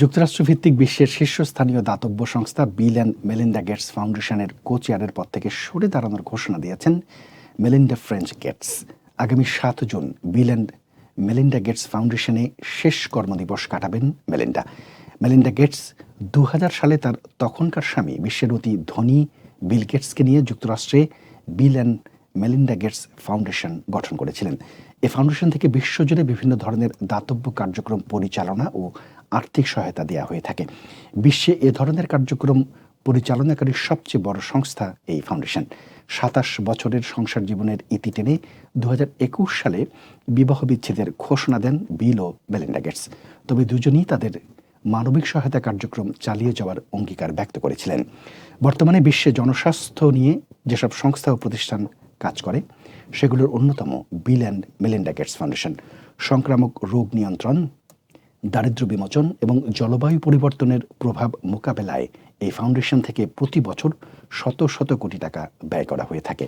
যুক্তরাষ্ট্রভিত্তিক বিশ্বের শীর্ষস্থানীয় দাতব্য সংস্থা বিল অ্যান্ড মেলিন্ডা গেটস ফাউন্ডেশনের কো চেয়ারের পদ থেকে সরে দাঁড়ানোর ঘোষণা দিয়েছেন মেলিন্ডা ফ্রেঞ্চ গেটস। আগামী সাত June Bill and Melinda Gates ফাউন্ডেশনে শেষ কর্মদিবস কাটাবেন মেলিন্ডা মেলিন্ডা গেটস দু হাজার সালে তার তখনকার স্বামী, বিশ্বের অতি ধনী বিল গেটসকে নিয়ে যুক্তরাষ্ট্রে Bill and Melinda Gates foundation গঠন করেছিলেন। এ ফাউন্ডেশন থেকে বিশ্বজুড়ে বিভিন্ন ধরনের দাতব্য কার্যক্রম পরিচালনা ও আর্থিক সহায়তা দেওয়া হয়ে থাকে। বিশ্বে এ ধরনের কার্যক্রম পরিচালনাকারী সবচেয়ে বড় সংস্থা এই ফাউন্ডেশন। সাতাশ বছরের সংসার জীবনের ইতি টেনে দু হাজার একুশ সালে বিবাহ বিচ্ছেদের ঘোষণা দেন বিল ও বেলিন্ডা গেটস। তবে দুজনই তাদের মানবিক সহায়তা কার্যক্রম চালিয়ে যাওয়ার অঙ্গীকার ব্যক্ত করেছিলেন। বর্তমানে বিশ্বে জনস্বাস্থ্য নিয়ে যেসব সংস্থা ও প্রতিষ্ঠান কাজ করে, সেগুলোর অন্যতম Bill and Melinda Gates foundation. সংক্রামক রোগ নিয়ন্ত্রণ দারিদ্র্য বিমোচন এবং জলবায়ু পরিবর্তনের প্রভাব মোকাবেলায় এই ফাউন্ডেশন থেকে প্রতি বছর শত শত কোটি টাকা ব্যয় করা হয়ে থাকে।